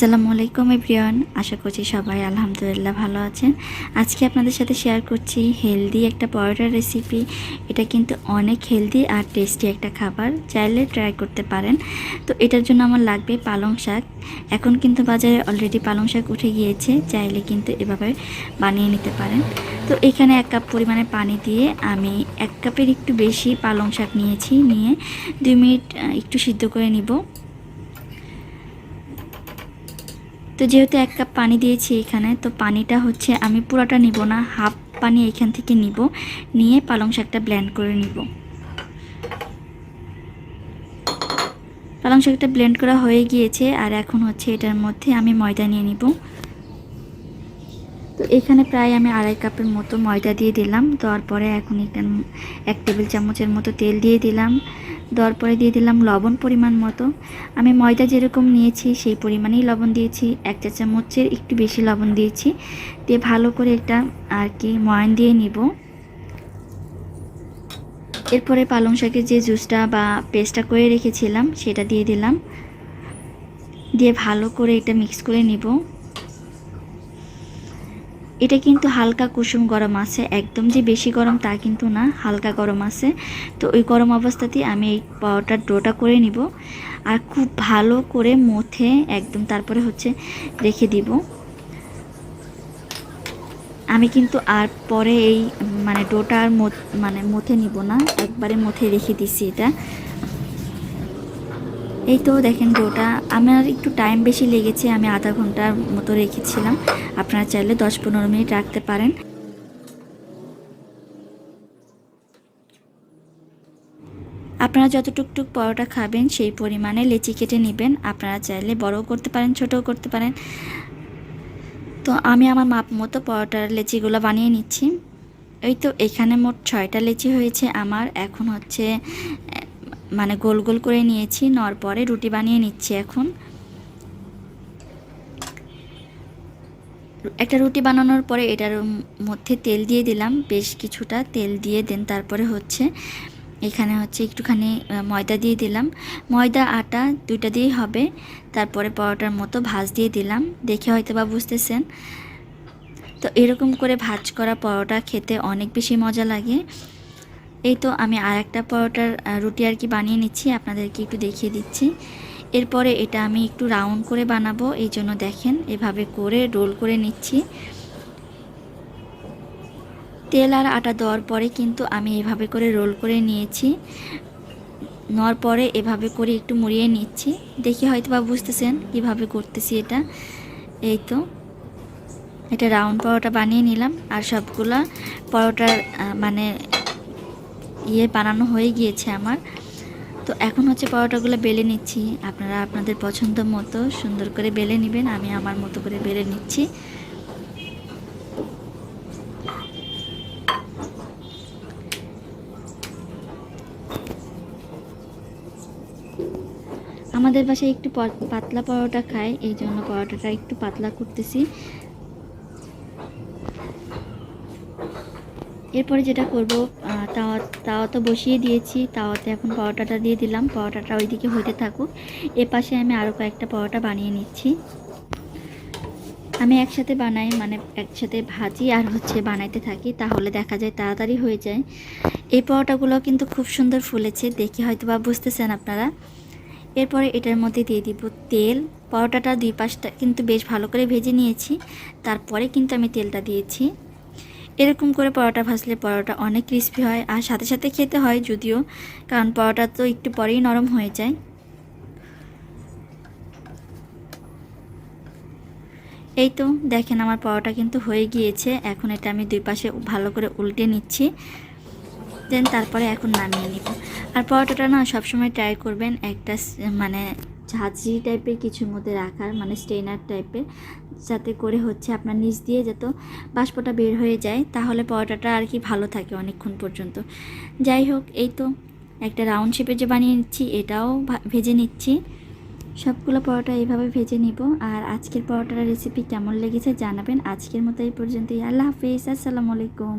আসসালামু আলাইকুম এভরিওয়ান। আশা করছি সবাই আলহামদুলিল্লাহ ভালো আছেন। আজকে আপনাদের সাথে শেয়ার করছি হেলদি একটা পরোটার রেসিপি। এটা কিন্তু অনেক হেলদি আর টেস্টি একটা খাবার। চাইলে ট্রাই করতে পারেন। তো এটার জন্য আমার লাগবে পালং শাক। এখন কিন্তু বাজারে অলরেডি পালং শাক উঠে গিয়েছে। চাইলে কিন্তু এভাবে বানিয়ে নিতে পারেন। তো এখানে এক কাপ পরিমাণে পানি দিয়ে আমি এক কাপের একটু বেশি পালং শাক নিয়েছি। নিয়ে দুই মিনিট একটু সিদ্ধ করে নিব। তো যেহেতু এক কাপ পানি দিয়েছি এখানে, তো পানিটা হচ্ছে আমি পুরোটা নিব না, হাফ পানি এখান থেকে নিব, নিয়ে পালং শাকটা ব্লেন্ড করে নিব। পালং শাকটা ব্লেন্ড করা হয়ে গিয়েছে, আর এখন হচ্ছে এটার মধ্যে আমি ময়দা নিয়ে নিব। তো এখানে প্রায় আমি আড়াই কাপের মতো ময়দা দিয়ে দিলাম দেওয়ার পরে এখন এখানে এক টেবিল চামচের মতো তেল দিয়ে দিলাম। দেওয়ার পরে দিয়ে দিলাম লবণ পরিমাণ মতো। আমি ময়দা যেরকম নিয়েছি সেই পরিমাণেই লবণ দিয়েছি। এক চা চামচের একটু বেশি লবণ দিয়েছি। দিয়ে ভালো করে এটা আর কি ময়ান দিয়ে নিব। এরপরে পালং শাকের যে জুসটা বা পেস্টটা করে রেখেছিলাম, সেটা দিয়ে দিলাম। দিয়ে ভালো করে এটা মিক্স করে নিব। এটা কিন্তু হালকা কুসুম গরম আছে, একদম যে বেশি গরম তা কিন্তু না, হালকা গরম আছে। তো ওই গরম অবস্থাতেই আমি এই পাউডার ডোটা করে নিব আর খুব ভালো করে মথে একদম তারপরে হচ্ছে রেখে দিব। আমি কিন্তু আর পরে এই মানে ডোটা আর মথ- মানে মথে নিব না, একবারে মথে রেখে দিছি এটা। এই তো দেখেন ডোটা আমার একটু টাইম বেশি লেগেছে, আমি আধা ঘণ্টার মতো রেখেছিলাম। আপনারা চাইলে দশ পনেরো মিনিট রাখতে পারেন। আপনারা যতটুকটুক পরোটা খাবেন, সেই পরিমাণে লেচি কেটে নেবেন। আপনারা চাইলে বড়ও করতে পারেন, ছোটও করতে পারেন। তো আমি আমার মাপ মতো পরোটার লেচিগুলো বানিয়ে নিচ্ছি। এই তো এখানে মোট ছয়টা লেচি হয়েছে আমার। এখন হচ্ছে মানে গোল গোল করে নিয়েছি নর পরে রুটি বানিয়ে নিচ্ছি এখন। একটা রুটি বানানোর পরে এটার মধ্যে তেল দিয়ে দিলাম, বেশ কিছুটা তেল দিয়ে দেন, তারপরে হচ্ছে এখানে হচ্ছে একটুখানি ময়দা দিয়ে দিলাম। ময়দা, আটা দুইটা দিয়েই হবে, তারপরে পরোটার মতো ভাজ দিয়ে দিলাম, দেখে হয়তো বা বুঝতেছেন। তো এরকম করে ভাজ করা পরোটা খেতে অনেক বেশি মজা লাগে। এই তো আমি আর একটা পরোটার রুটি আর কি বানিয়ে নিচ্ছি, আপনাদেরকে একটু দেখিয়ে দিচ্ছি। এরপরে এটা আমি একটু রাউন্ড করে বানাবো, এই জন্য দেখেন এভাবে করে রোল করে নিচ্ছি। তেল আর আটা দেওয়ার পরে কিন্তু আমি এভাবে করে রোল করে নিয়েছি। নেওয়ার পরে এভাবে করে একটু মুড়িয়ে নিচ্ছি। দেখি হয়তো বা বুঝতেছেন কীভাবে করতেছি এটা। এই তো, এটা রাউন্ড পরোটা বানিয়ে নিলাম। আর সবগুলা পরোটার মানে ইয়ে বানানো হয়ে গিয়েছে আমার। তো এখন হচ্ছে পরোটাগুলো বেলে নিচ্ছি। আপনারা আপনাদের পছন্দ মতো সুন্দর করে বেলে নেবেন, আমি আমার মতো করে বেলে নিচ্ছি। আমাদের বাসায় একটু পাতলা পরোটা খায়, এই জন্য পরোটাটা একটু পাতলা করতেছি। এরপরে যেটা করব তাওয়া তাওয়া তো বসিয়ে দিয়েছি। তাওয়াতে এখন পরোটাটা দিয়ে দিলাম। পরোটাটা ওইদিকে হতে থাকুক। এ পাশে আমি আরও কয়েকটা পরোটা বানিয়ে নিচ্ছি। আমি একসাথে বানাই মানে একসাথে ভাজি আর হচ্ছে বানাইতে থাকি, তাহলে দেখা যায় তাড়াতাড়ি হয়ে যায়। এই পরোটাগুলো কিন্তু খুব সুন্দর ফুলেছে, দেখে হয়তো বা বুঝতেছেন আপনারা। এরপরে এটার মধ্যে দিয়ে দিব তেল। পরোটাটা দুই পাশটা কিন্তু বেশ ভালো করে ভেজে নিয়েছি। তারপরে কিন্তু আমি তেলটা দিয়েছি। এরকম করে পরোটা ভাজলে পরোটা অনেক ক্রিস্পি হয় আর সাথে সাথে খেতে হয় যদিও, কারণ পরোটা তো একটু পরেই নরম হয়ে যায়। এই তো দেখেন আমার পরোটা কিন্তু হয়ে গিয়েছে, এখন এটা আমি দুই পাশে ভালো করে উল্টে নিচ্ছি। দেন তারপরে এখন নামিয়ে নিব। আর পরোটাটা না সবসময় ট্রাই করবেন একটা মানে ঝাঁঝরি টাইপের কিছুর মধ্যে রাখার মানে স্টেনার টাইপের যাতে করে হচ্ছে আপনার নিচ দিয়ে যত বাষ্পটা বের হয়ে যায়, তাহলে পরোটাটা আর কি ভালো থাকে অনেকক্ষণ পর্যন্ত। যাই হোক, এই তো একটা রাউন্ড শেপের যে বানিয়ে নিচ্ছি, এটাও ভেজে নিচ্ছি। সবগুলো পরোটা এইভাবে ভেজে নিব। আর আজকের পরোটার রেসিপি কেমন লেগেছে জানাবেন। আজকের মতো এই পর্যন্তই। আল্লাহ হাফিজ। আসসালামু আলাইকুম।